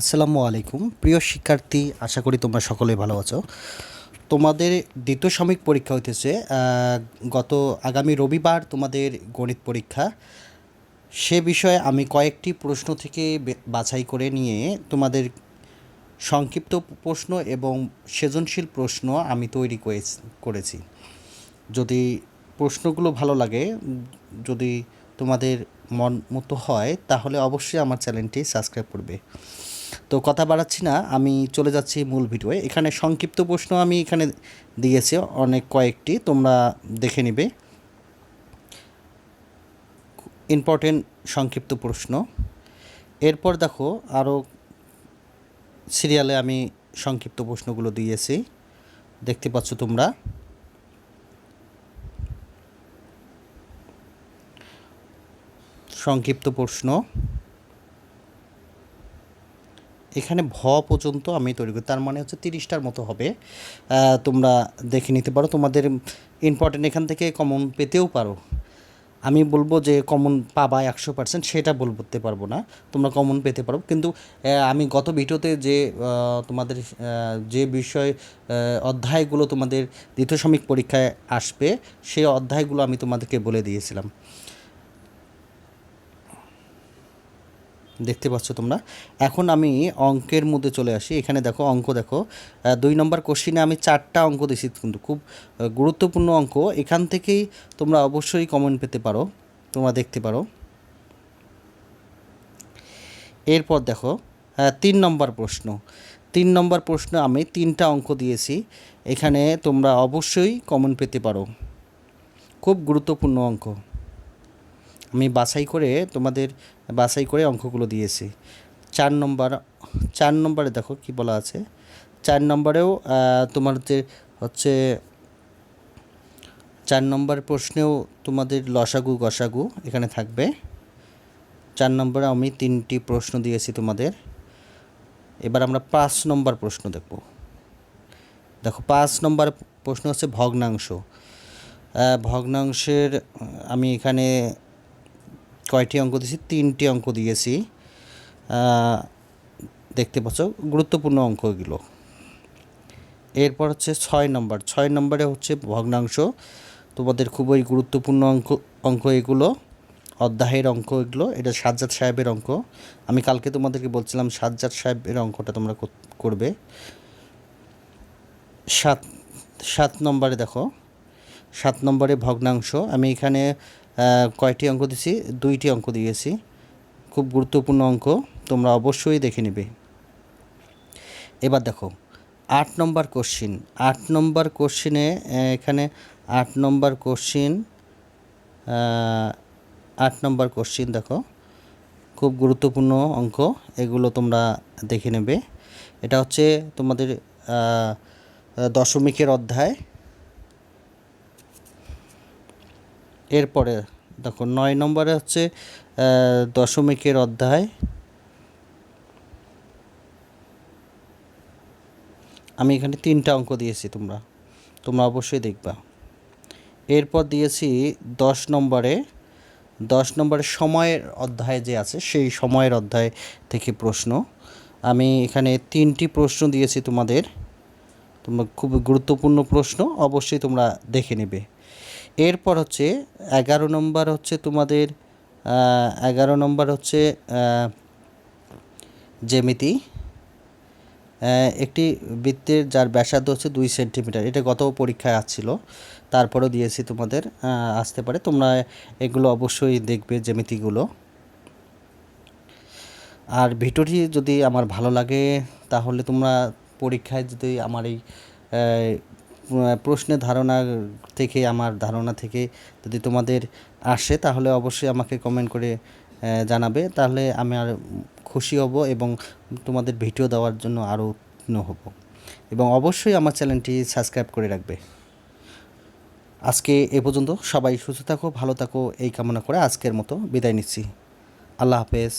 আসসালামু আলাইকুম। প্রিয় শিক্ষার্থী, আশা করি তোমরা সকলেই ভালো আছো। তোমাদের দ্বিতীয় সাময়িক পরীক্ষা হইতেছে গত আগামী রবিবার তোমাদের গণিত পরীক্ষা। সে বিষয়ে আমি কয়েকটি প্রশ্ন থেকে বাছাই করে নিয়ে তোমাদের সংক্ষিপ্ত প্রশ্ন এবং সৃজনশীল প্রশ্ন আমি তৈরি করেছি। যদি প্রশ্নগুলো ভালো লাগে, যদি তোমাদের মন মতো হয়, তাহলে অবশ্যই আমার চ্যানেলটি সাবস্ক্রাইব করবে। তো কথা বাড়াচ্ছি না, আমি চলে যাচ্ছি মূল ভিডিওয়ে। এখানে সংক্ষিপ্ত প্রশ্ন আমি এখানে দিয়েছি অনেক কয়েকটি, তোমরা দেখে নিবে। ইম্পর্টেন্ট সংক্ষিপ্ত প্রশ্ন। এরপর দেখো, আরও সিরিয়ালে আমি সংক্ষিপ্ত প্রশ্নগুলো দিয়েছি। দেখতে পাচ্ছ তোমরা। সংক্ষিপ্ত প্রশ্ন। এখানে ভ পর্যন্ত আমি তৈরি করি। তার মানে হচ্ছে তিরিশটার মতো হবে। তোমরা দেখে নিতে পারো। তোমাদের ইম্পর্টেন্ট এখান থেকে কমন পেতেও পারো। আমি বলব যে কমন পাবা একশো পার্সেন্ট সেটা বলতে পারব না। তোমরা কমন পেতে পারো। কিন্তু আমি গত ভিডিওতে যে তোমাদের যে বিষয় অধ্যায়গুলো তোমাদের দ্বিতীয় সাময়িক পরীক্ষায় আসবে, সেই অধ্যায়গুলো আমি তোমাদেরকে বলে দিয়েছিলাম। দেখতে পাচ্ছ তোমরা। এখন আমি অঙ্কের মধ্যে চলে আসি। এখানে দেখো অঙ্ক দেখো। দুই নম্বর কোশ্চিনে আমি চারটা অঙ্ক দিয়েছি কিন্তু খুব গুরুত্বপূর্ণ অঙ্ক। এখান থেকেই তোমরা অবশ্যই কমেন্ট পেতে পারো। তোমরা দেখতে পারো। এরপর দেখো তিন নম্বর প্রশ্ন। তিন নম্বর প্রশ্ন আমি তিনটা অঙ্ক দিয়েছি। এখানে তোমরা অবশ্যই কমেন্ট পেতে পারো। খুব গুরুত্বপূর্ণ অঙ্ক। আমি বাছাই করে তোমাদের বাছাই করে অঙ্কগুলো দিয়েছি। চার নম্বর, চার নম্বরে দেখো কি বলা আছে। চার নম্বরেও তোমার যে হচ্ছে, চার নম্বর প্রশ্নেও তোমাদের লসাগু গসাগু এখানে থাকবে। চার নম্বরে আমি তিনটি প্রশ্ন দিয়েছি তোমাদের। এবার আমরা পাঁচ নম্বর প্রশ্ন দেখব। দেখো, পাঁচ নম্বর প্রশ্ন হচ্ছে ভগ্নাংশ। ভগ্নাংশের, আমি এখানে কয়টি অঙ্ক দিয়েছি? তিনটি অঙ্ক দিয়েছি। দেখতে পাচ্ছ গুরুত্বপূর্ণ অঙ্ক এগুলো এরপর হচ্ছে ছয় নম্বর। ছয় নম্বরে হচ্ছে ভগ্নাংশ। তোমাদের খুবই গুরুত্বপূর্ণ অঙ্ক অঙ্ক এগুলো। অধ্যায়ের অঙ্ক এগুলো। এটা সাজ্জাদ সাহেবের অঙ্ক। আমি কালকে তোমাদেরকে বলছিলাম সাজ্জাদ সাহেবের অঙ্কটা তোমরা কর- করবে। সাত সাত নম্বরে দেখো। সাত নম্বরে ভগ্নাংশ। আমি এখানে কয়টি অঙ্ক দিয়েছি দুইটি অঙ্ক দিয়েছি। খুব গুরুত্বপূর্ণ অঙ্ক, তোমরা অবশ্যই দেখে নেবে। এবার দেখো, আট নম্বর কোশ্চিন আট নম্বর কোশ্চিনে এখানে আট নম্বর কোশ্চিন আট নম্বর কোশ্চিন দেখো, খুব গুরুত্বপূর্ণ অঙ্ক, এগুলো তোমরা দেখে নেবে। এটা হচ্ছে তোমাদের দশমিকের অধ্যায়। এরপরে দেখো নয় নম্বরে হচ্ছে দশমিকের অধ্যায়। আমি এখানে তিনটা অঙ্ক দিয়েছি তোমরা তোমরা অবশ্যই দেখবা। এরপর দিয়েছি দশ নম্বরে দশ নম্বরে সময়ের অধ্যায় যে আছে, সেই সময়ের অধ্যায় থেকে প্রশ্ন। আমি এখানে তিনটি প্রশ্ন দিয়েছি তোমাদের, তোমরা খুব গুরুত্বপূর্ণ প্রশ্ন, অবশ্যই তোমরা দেখে নেবে। এরপর হচ্ছে এগারো নম্বর হচ্ছে তোমাদের এগারো নম্বর হচ্ছে আহ, জ্যামিতি। একটি বৃত্তের যার ব্যাসার্ধ হচ্ছে দুই সেন্টিমিটার এটা গত পরীক্ষায় আসছিল তারপরেও দিয়েছি তোমাদের আসতে পারে। তোমরা এগুলো অবশ্যই দেখবে জ্যামিতিগুলো। আর ভিডিওটি যদি আমার ভালো লাগে তাহলে তোমরা পরীক্ষায় যদি আমার এই আহ, প্রশ্নের ধারণা থেকে আমার ধারণা থেকে যদি তোমাদের আসে তাহলে অবশ্যই আমাকে কমেন্ট করে জানাবে। তাহলে আমি আর খুশি হব এবং তোমাদের ভিডিও দেওয়ার জন্য আরও উত্তীর্ণ হব। এবং অবশ্যই আমার চ্যানেলটি সাবস্ক্রাইব করে রাখবে। আজকে এ পর্যন্ত। সবাই সুস্থ থাকো ভালো থাকো এই কামনা করে আজকের মতো বিদায় নিচ্ছি। আল্লাহ হাফেজ।